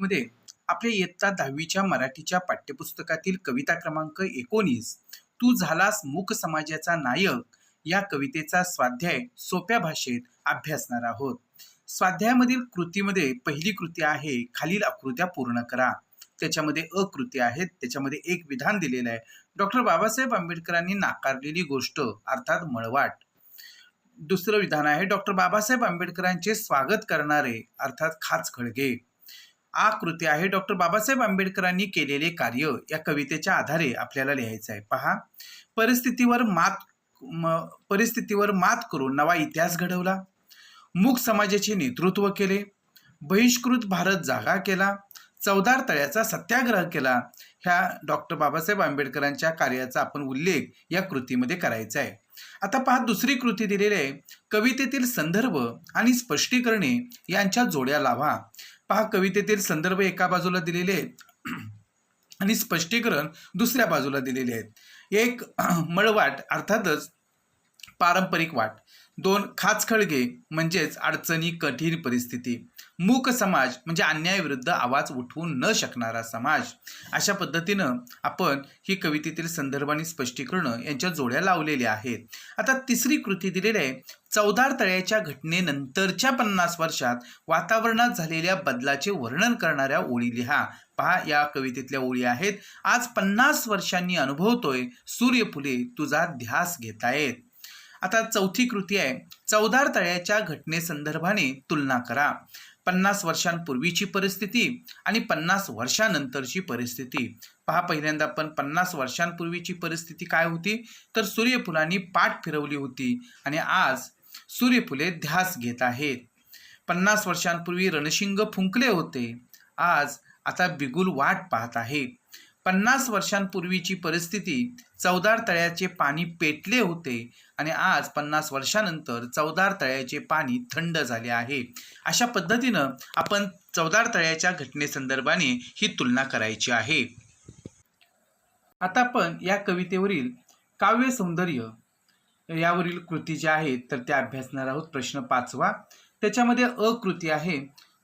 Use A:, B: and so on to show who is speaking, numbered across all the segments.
A: मध्ये आपल्या इयत्ता दहावीच्या मराठीच्या पाठ्यपुस्तकातील कविता क्रमांक एकोणीस तू झालास मूक समाजाचा नायक या कवितेचा स्वाध्याय सोप्या भाषेत अभ्यासणार आहोत. स्वाध्यायामधील कृतीमध्ये पहिली कृती आहे खालील आकृत्या पूर्ण करा. त्याच्यामध्ये अकृती आहेत त्याच्यामध्ये एक विधान दिलेलं आहे. डॉक्टर बाबासाहेब आंबेडकरांनी नाकारलेली गोष्ट अर्थात मळवाट. दुसरं विधान आहे डॉक्टर बाबासाहेब आंबेडकरांचे स्वागत करणारे अर्थात खाच खळगे आ कृती आहे. डॉक्टर बाबासाहेब आंबेडकरांनी केलेले कार्य या कवितेच्या आधारे आपल्याला लिहायचं आहे. पहा. परिस्थितीवर मात म- परिस्थितीवर मात करून नवा इतिहास घडवला. मूक समाजाचे नेतृत्व केले. बहिष्कृत भारत जागा केला. चौदार तळ्याचा सत्याग्रह केला. ह्या डॉक्टर बाबासाहेब आंबेडकरांच्या कार्याचा आपण उल्लेख या कृतीमध्ये करायचा आहे. आता पहा दुसरी कृती दिलेली आहे. कवितेतील संदर्भ आणि स्पष्टीकरणे यांच्या जोड्या लावा. पहा कवितेतील संदर्भ एका बाजूला दिलेले आहेत. आणि स्पष्टीकरण दुसऱ्या बाजूला दिलेले आहेत. एक मळवाट अर्थातच पारंपरिक वाट. दोन खाचखळगे म्हणजेच अडचणी कठीण परिस्थिती. मूक समाज म्हणजे अन्यायाविरुद्ध आवाज उठवू न शकणारा समाज. अशा पद्धतीनं आपण ही कवितेतील संदर्भ आणि स्पष्टीकरणं यांच्या जोड्या लावलेल्या आहेत. आता तिसरी कृती दिलेली आहे. चौदार तळ्याच्या घटनेनंतरच्या पन्नास वर्षात वातावरणात झालेल्या बदलाचे वर्णन करणाऱ्या ओळी लिहा. पहा या कवितेतल्या ओळी आहेत. आज पन्नास वर्षांनी अनुभवतोय सूर्यफुले तुझा ध्यास घेतायत. आता चौथी कृती आहे. चौदार तळ्याच्या घटनेसंदर्भाने तुलना करा. पन्नास वर्षांपूर्वीची परिस्थिती आणि पन्नास वर्षानंतरची परिस्थिती. पहा पहिल्यांदा आपण पन्नास वर्षांपूर्वीची परिस्थिती काय होती? तर सूर्यफुलांनी पाठ फिरवली होती आणि आज सूर्यफुले ध्यास घेत आहेत. पन्नास वर्षांपूर्वी रणशिंग फुंकले होते. आज आता बिगुल वाट पाहत आहे. पन्नास वर्षांपूर्वीची परिस्थिती चौदार तळ्याचे पाणी पेटले होते आणि आज पन्नास वर्षानंतर चौदार तळ्याचे पाणी थंड झाले आहे. अशा पद्धतीनं आपण चौदार तळ्याच्या घटनेसंदर्भाने ही तुलना करायची आहे. आता आपण या कवितेवरील काव्य सौंदर्य यावरील कृती ज्या आहेत तर त्या अभ्यासणार आहोत. प्रश्न पाचवा त्याच्यामध्ये अकृती आहे.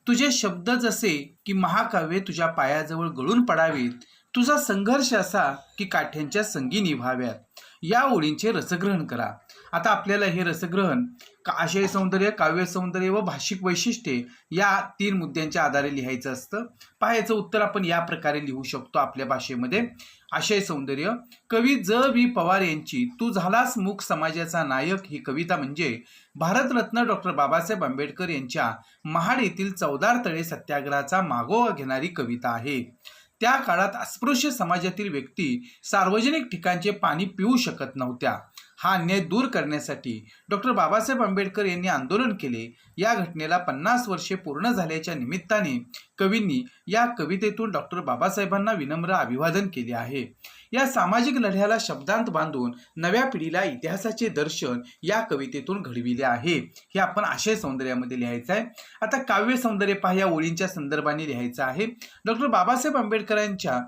A: तुझे शब्द जसे की महाकाव्य तुझ्या पायाजवळ गळून पडावेत तुझा संघर्ष असा की काठ्यांच्या संगी निभाव्यात. या ओळींचे रसग्रहण करा. आता आपल्याला हे रसग्रहण का आशय सौंदर्य काव्य सौंदर्य व भाषिक वैशिष्ट्ये या तीन मुद्द्यांच्या आधारे लिहायचं असतं. पाहायचं उत्तर आपण या प्रकारे लिहू शकतो आपल्या भाषेमध्ये. आशय सौंदर्य कवी ज. वी पवार यांची तू झालास मूक समाजाचा नायक ही कविता म्हणजे भारतरत्न डॉक्टर बाबासाहेब आंबेडकर यांच्या महाड येथील चौदार तळे सत्याग्रहाचा मागोवा घेणारी कविता आहे. त्या काळात अस्पृश्य समाजातील व्यक्ती सार्वजनिक ठिकाणचे पाणी पिऊ शकत नव्हत्या. हा अन्याय दूर करण्यासाठी डॉक्टर बाबासाहेब आंबेडकर यांनी आंदोलन केले. या घटनेला पन्नास वर्षे पूर्ण झाल्याच्या निमित्ताने कवींनी या कवितेतून डॉक्टर बाबासाहेबांना विनम्र अभिवादन केले आहे. या सामाजिक लढ्याला शब्दांत बांधून नव्या पिढीला इतिहासाचे दर्शन या कवितेतून घडविले आहे. हे आपण आशय सौंदर्यामध्ये लिहायचं आहे. आता काव्य सौंदर्य पहा या ओळींच्या संदर्भाने लिहायचं आहे. डॉक्टर बाबासाहेब आंबेडकरांच्या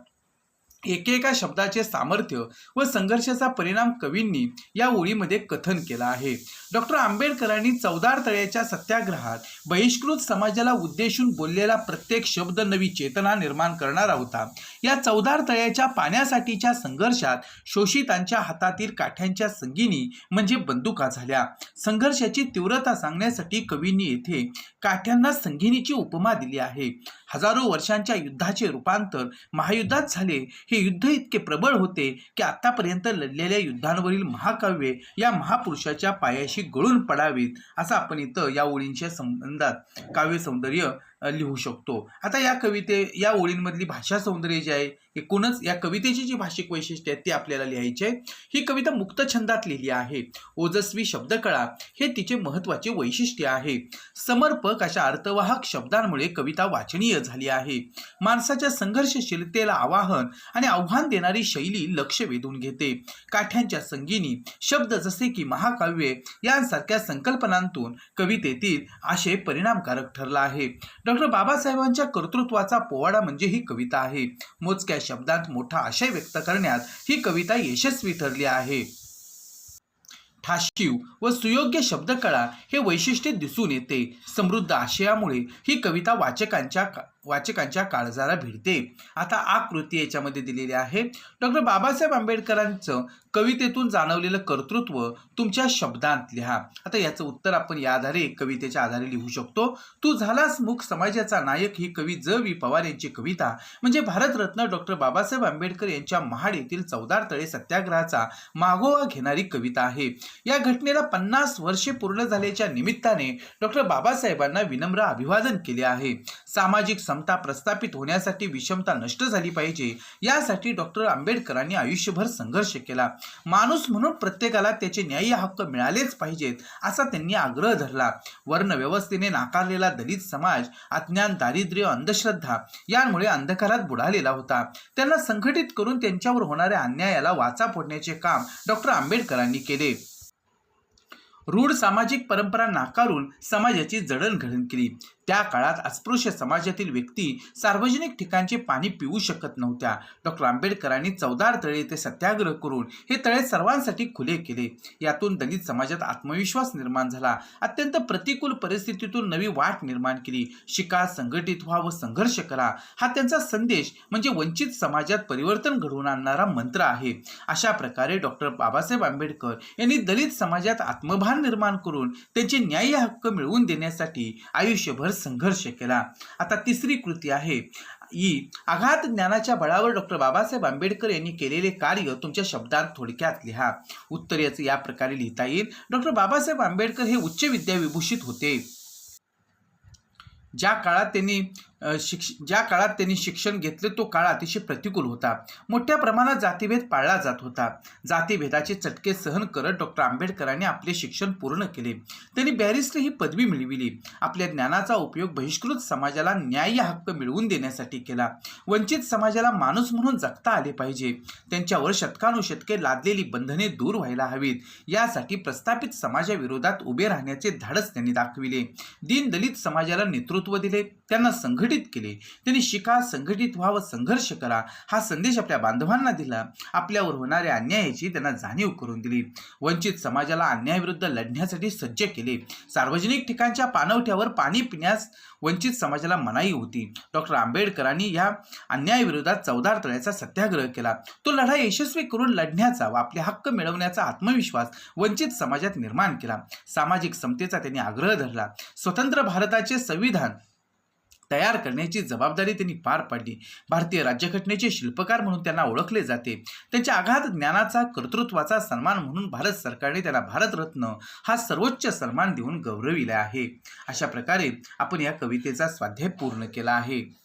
A: एकेका शब्दाचे सामर्थ्य व संघर्षाचा परिणाम कवींनी या ओळीमध्ये कथन केला आहे. डॉक्टर आंबेडकरांनी चौदार तळ्याच्या सत्याग्रहात बहिष्कृत समाजाला उद्देशून बोललेला प्रत्येक शब्द नवी चेतना निर्माण करणारा होता. या चौदार तळ्याच्या पाण्यासाठीच्या संघर्षात शोषितांच्या हातातील काठ्यांच्या संगीनी म्हणजे बंदुका झाल्या. संघर्षाची तीव्रता सांगण्यासाठी कवींनी येथे काठ्यांना संगिनीची उपमा दिली आहे. हजारो वर्षांच्या युद्धाचे रूपांतर महायुद्धात झाले. हे युद्ध इतके प्रबळ होते की आतापर्यंत लढलेल्या युद्धांवरील महाकाव्ये या महापुरुषाच्या पायाशी गळून पडावीत असं आपण इथं या ओळींच्या संबंधात काव्य सौंदर्य लिहू शकतो. आता या कविते या ओळींमधली भाषा सौंदर्य जे आहे एकूणच या कवितेची जी भाषिक वैशिष्ट्य आहेत ती आपल्याला लिहायची आहे ही कविता मुक्त छंदात लिहिली आहे. ओजस्वी शब्दकळा हे तिचे महत्त्वाचे वैशिष्ट्य आहे. समर्पक अशा अर्थवाहक शब्दांमुळे कविता वाचनीय झाली आहे. माणसाच्या संघर्षशीलतेला आवाहन आणि आव्हान देणारी शैली लक्ष वेधून घेते. काठ्यांच्या संगीनी शब्द जसे की महाकाव्ये यांसारख्या संकल्पनांतून कवितेतील आशय परिणामकारक ठरला आहे. डॉक्टर बाबासाहेबांच्या कर्तृत्वाचा पोवाडा म्हणजे ही कविता आहे. मोजक्या शब्दात मोठा आशय व्यक्त करण्यात ही कविता यशस्वी ठरली आहे. ठाशीव व सुयोग्य शब्दकळा हे वैशिष्ट्य दिसून येते. समृद्ध आशयामुळे ही कविता वाचकांच्या वाचकांच्या काळजाला भिडते आता आकृती याच्यामध्ये दिलेली आहे. डॉक्टर बाबासाहेब आंबेडकरांचं कवितेतून जाणवलेलं कर्तृत्व तुमच्या शब्दांत लिहा. आता याचं उत्तर आपण या आधारे कवितेच्या आधारे लिहू शकतो. तू झालास मुख समाजाचा नायक ही कवी ज. वी. पवार यांची कविता. म्हणजे भारतरत्न डॉक्टर बाबासाहेब आंबेडकर यांच्या महाड येथील चौदार तळे सत्याग्रहाचा मागोवा घेणारी कविता आहे. या घटनेला पन्नास वर्षे पूर्ण झाल्याच्या निमित्ताने डॉक्टर बाबासाहेबांना विनम्र अभिवादन केले आहे. सामाजिक समता प्रस्थापित होण्यासाठी विषमता नष्ट झाली पाहिजे. यासाठी डॉक्टर आंबेडकरांनी आयुष्यभर संघर्ष केला. माणूस म्हणून प्रत्येकाला त्याचे न्याय्य हक्क मिळालेच पाहिजेत असा त्यांनी आग्रह धरला. वर्णव्यवस्थेने नाकारलेला दलित समाज अज्ञान दारिद्र्य अंधश्रद्धा यांमुळे अंधकारात बुडालेला होता. त्यांना संघटित करून त्यांच्यावर होणाऱ्या अन्यायाला वाचा फोडण्याचे काम डॉक्टर आंबेडकरांनी केले. रूढ सामाजिक परंपरा नाकारून समाजाची जडणघडण केली. त्या काळात अस्पृश्य समाजातील व्यक्ती सार्वजनिक ठिकाणचे पाणी पिऊ शकत नव्हत्या. डॉक्टर आंबेडकरांनी चौदार तळे येथे सत्याग्रह करून हे तळे सर्वांसाठी खुले केले. यातून दलित समाजात आत्मविश्वास निर्माण झाला. अत्यंत प्रतिकूल परिस्थितीतून नवी वाट निर्माण केली. शिका संघटित व्हा व संघर्ष करा. हा त्यांचा संदेश म्हणजे वंचित समाजात परिवर्तन घडवून आणणारा मंत्र आहे. अशा प्रकारे डॉक्टर बाबासाहेब आंबेडकर यांनी दलित समाजात आत्मभान निर्माण करून त्यांचे न्याय्य हक्क मिळवून देण्यासाठी आयुष्यभर संघर्ष केला. आता तिसरी कृती आहे. ई आघात ज्ञानाच्या बळावर डॉक्टर बाबासाहेब आंबेडकर यांनी केलेले कार्य तुमच्या शब्दात थोडक्यात लिहा. उत्तर याचं या प्रकारे लिहिता येईल. डॉक्टर बाबासाहेब आंबेडकर हे उच्च विद्याविभूषित होते. ज्या काळात त्यांनी शिक्ष ज्या काळात त्यांनी शिक्षण घेतले तो काळ अतिशय प्रतिकूल होता. मोठ्या प्रमाणात जातीभेद पाळला जात होता. जातीभेदाचे चटके सहन करत डॉक्टर आंबेडकरांनी आपले शिक्षण पूर्ण केले. त्यांनी बॅरिस्टर ही पदवी मिळविली. आपल्या ज्ञानाचा उपयोग बहिष्कृत समाजाला न्याय्य हक्क मिळवून देण्यासाठी केला. वंचित समाजाला माणूस म्हणून जगता आले पाहिजे. त्यांच्यावर शतकानुशतके लादलेली बंधने दूर व्हायला हवीत. यासाठी प्रस्थापित समाजाविरोधात उभे राहण्याचे धाडस त्यांनी दाखविले. दीनदलित समाजाला नेतृत्व दिले. त्यांना संघ संघटित केले. त्यांनी शिका संघटित व्हा व संघर्ष करा हा संदेश आपल्या बांधवांना दिला. आपल्यावर होणाऱ्या अन्यायाची त्यांना जाणीव करून दिली. वंचित समाजाला अन्यायाविरुद्ध लढण्यासाठी सज्ज केले. सार्वजनिक ठिकाणच्या पाणवठ्यावर पाणी पिण्यास वंचित समाजाला मनाई होती. डॉक्टर आंबेडकरांनी या अन्यायाविरोधात चौदार तळ्याचा सत्याग्रह केला. तो लढा यशस्वी करून लढण्याचा व आपले हक्क मिळवण्याचा आत्मविश्वास वंचित समाजात निर्माण केला. सामाजिक समतेचा त्यांनी आग्रह धरला. स्वतंत्र भारताचे संविधान तयार करण्याची जबाबदारी त्यांनी पार पाडली. भारतीय राज्यघटनेचे शिल्पकार म्हणून त्यांना ओळखले जाते. त्यांच्या आघात ज्ञानाचा कर्तृत्वाचा सन्मान म्हणून भारत सरकारने त्यांना भारतरत्न हा सर्वोच्च सन्मान देऊन गौरविला आहे. अशा प्रकारे आपण या कवितेचा स्वाध्याय पूर्ण केला आहे.